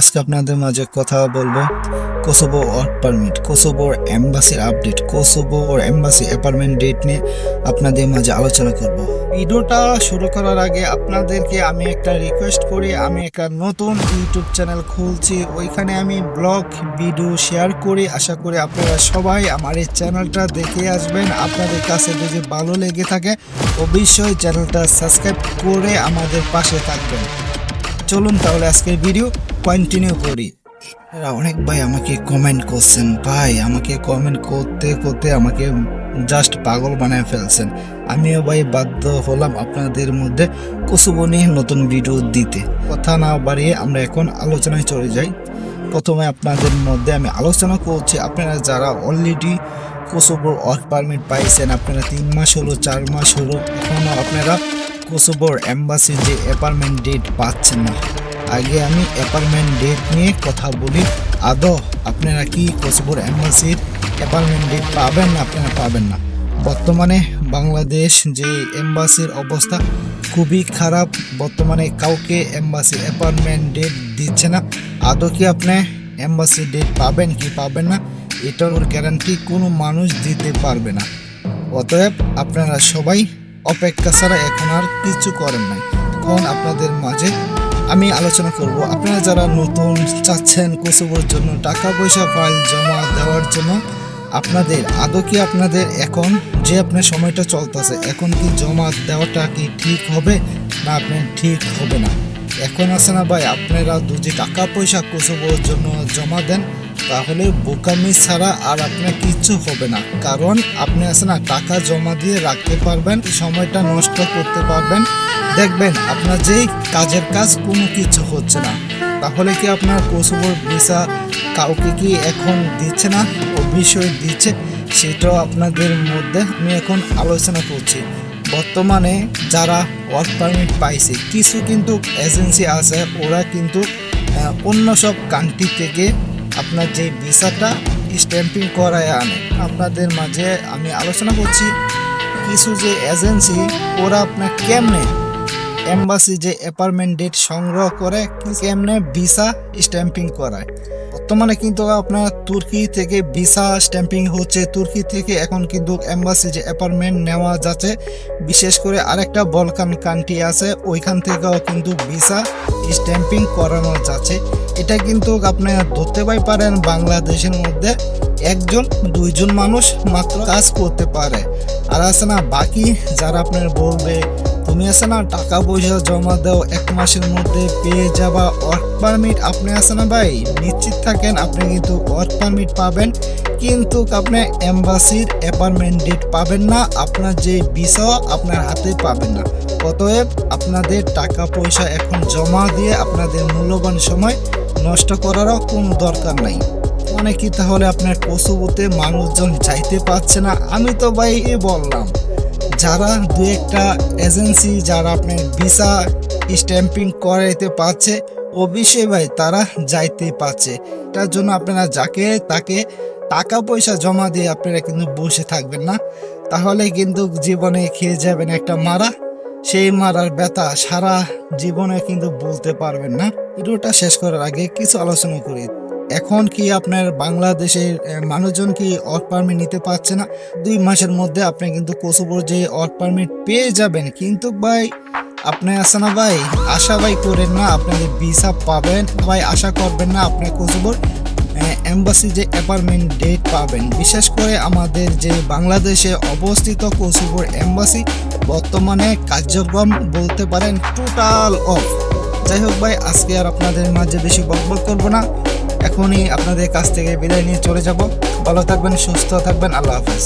আজকে আপনাদের মাঝে কথা বলব কোসোভো ওয়ার্ক পারমিট কোসোভোর এম্বাসির আপডেট কোসোভো ওর এম্বাসি অ্যাপার্টমেন্ট ডেট নিয়ে আপনাদের মাঝে আলোচনা করব। ভিডিওটা শুরু করার আগে আপনাদেরকে আমি একটা রিকোয়েস্ট করি, আমি একটা নতুন ইউটিউব চ্যানেল খুলছি, ওইখানে আমি ব্লগ ভিডিও শেয়ার করি। আশা করি আপনারা সবাই আমার এই চ্যানেলটা দেখে আসবেন, আপনাদের কাছে যদি ভালো লেগে থাকে, অবশ্যই চ্যানেলটা সাবস্ক্রাইব করে আমাদের পাশে থাকবেন। চলুন তাহলে আজকের ভিডিও কন্টিনিউ করি। অনেক ভাই আমাকে কমেন্ট করছেন। ভাই, আমাকে কমেন্ট করতে করতে আমাকে জাস্ট পাগল বানায় ফেলছেন। আমিও ভাই বাধ্য হলাম আপনাদের মধ্যে কসুবো নিয়ে নতুন ভিডিও দিতে। কথা না বাড়িয়ে আমরা এখন আলোচনায় চলে যাই। প্রথমে আপনাদের মধ্যে আমি আলোচনা করছি, আপনারা যারা অলরেডি কোসোবোর ওয়ার্ক পারমিট পাইছেন, আপনারা তিন মাস হলো, চার মাস হলো এখনও আপনারা কোসোবোর এম্বাসির যে অ্যাপার্টমেন্ট ডেট পাচ্ছেন না। আগে আমি অ্যাপার্টমেন্ট ডেট নিয়ে কথা বলি। আদৌ আপনারা কি কোসোবোর এম্বাসির অ্যাপার্টমেন্ট ডেট পাবেন না, আপনারা পাবেন না। বর্তমানে বাংলাদেশ যে এম্বাসির অবস্থা খুবই খারাপ। বর্তমানে কাউকে এম্বাসি অ্যাপার্টমেন্ট ডেট দিচ্ছে না। আদৌ কি আপনি এম্বাসি ডেট পাবেন কি পাবেন না, এটার ওর গ্যারান্টি কোনো মানুষ দিতে পারবে না। অতএব আপনারা সবাই অপেক্ষা ছাড়া এখন আর কিছু করেন নাই। এখন আপনাদের মাঝে আমি আলোচনা করব। আপনারা যারা নতুন চাচ্ছেন কোসোভোর জন্য টাকা পয়সা ফাইল জমা দেওয়ার জন্য, আপনাদের আদৌ কি আপনাদের এখন যে আপনার সময়টা চলতেছে, এখন কি জমা দেওয়াটা কি ঠিক হবে? না, আপনার ঠিক হবে না। এখন আছে না ভাই, আপনারা দু যে টাকা পয়সা কোসোভোর জন্য জমা দেন তাহলে বোকামি ছাড়া আর আপনার কিচ্ছু হবে না। কারণ আপনি আছে না, টাকা জমা দিয়ে রাখতে পারবেন, সময়টা নষ্ট করতে পারবেন। দেখবেন আপনার যেই কাজের কাজ কোনো কিছু হচ্ছে না। তাহলে কি আপনার কোসোভোর ভিসা কাউকে কি এখন দিচ্ছে না? অবশ্যই দিচ্ছে। সেটাও আপনাদের মধ্যে আমি এখন আলোচনা করছি। বর্তমানে যারা ওয়ার্ক পারমিট পাইছে, কিছু কিন্তু এজেন্সি আছে, ওরা কিন্তু অন্য সব কান্ট্রি থেকে আপনার যে ভিসাটা স্ট্যাম্পিং করায় আনে, আপনাদের মাঝে আমি আলোচনা করছি কিছু যে এজেন্সি, ওরা আপনার কেমনে এম্বাসি যে অ্যাপার্টমেন্ট ডেট সংগ্রহ করে কেমনে ভিসা স্ট্যাম্পিং করায়। বর্তমানে কিন্তু আপনার তুর্কি থেকে ভিসা স্ট্যাম্পিং হচ্ছে। তুর্কি থেকে এখন কিন্তু এম্বাসি যে অ্যাপার্টমেন্ট নেওয়া যাচ্ছে, বিশেষ করে আরেকটা বলকান কান্ট্রি আছে, ওইখান থেকেও কিন্তু ভিসা স্ট্যাম্পিং করানো যাচ্ছে। এটা কিন্তু আপনি ধরতে পাই পারেন বাংলাদেশের মধ্যে একজন, দুইজন মানুষ মাত্র কাজ করতে পারে। আর আছে না বাকি যারা আপনার বলবে তুমি আছে না টাকা পয়সা জমা দাও, এক মাসের মধ্যে পেয়ে যাবা ওয়ার্ক পারমিট আপনি আছে না ভাই? নিশ্চিত থাকেন, আপনি কিন্তু ওয়ার্ক পারমিট পাবেন, কিন্তু আপনি এম্বাসির অ্যাপার্টমেন্ট ডেট পাবেন না, আপনার যে ভিসাও আপনার হাতে পাবেন না। অতএব আপনাদের টাকা পয়সা এখন জমা দিয়ে আপনাদের মূল্যবান সময় নষ্ট করারও কোনো দরকার নাই। মানে কি তাহলে আপনার কসুবুতে মানুষজন চাইতে পারছে না? আমি তো ভাই বললাম। যারা দু একটা এজেন্সি যারা আপনার ভিসা স্ট্যাম্পিং করাইতে পারছে, অবশ্যই ভাই তারা যাইতে পারছে। এটার জন্য আপনারা যাকে তাকে টাকা পয়সা জমা দিয়ে আপনারা কিন্তু বসে থাকবেন না। তাহলে কিন্তু জীবনে খেয়ে যাবেন একটা মারা। সেই মারার ব্যথা সারা জীবনে কিন্তু বলতে পারবেন না। ভিডিওটা শেষ করার আগে কিছু আলোচনা করি। এখন কি আপনার বাংলাদেশের মানুষজন কি ওয়ার্ক পারমিট নিতে পারছে না? দুই মাসের মধ্যে আপনি কিন্তু কোসোভোর যে ওয়ার্ক পারমিট পেয়ে যাবেন। কিন্তু ভাই, আপনি আসে না ভাই? আশা ভাই করেন না আপনাদের ভিসা পাবেন। ভাই, আশা করবেন না আপনি কোসোভোর এম্বাসি যে অ্যাপার্টমেন্ট ডেট পাবেন। বিশেষ করে আমাদের যে বাংলাদেশে অবস্থিত কোসোভোর এম্বাসি বর্তমানে কার্যক্রম বলতে পারেন টোটাল অফ যাই হোক ভাই, আজকে আর আপনাদের মাঝে বেশি বকবক করব না। এখনই আপনাদের কাছ থেকে বিদায় নিয়ে চলে যাব। ভালো থাকবেন সুস্থ থাকবেন আল্লাহ হাফেজ।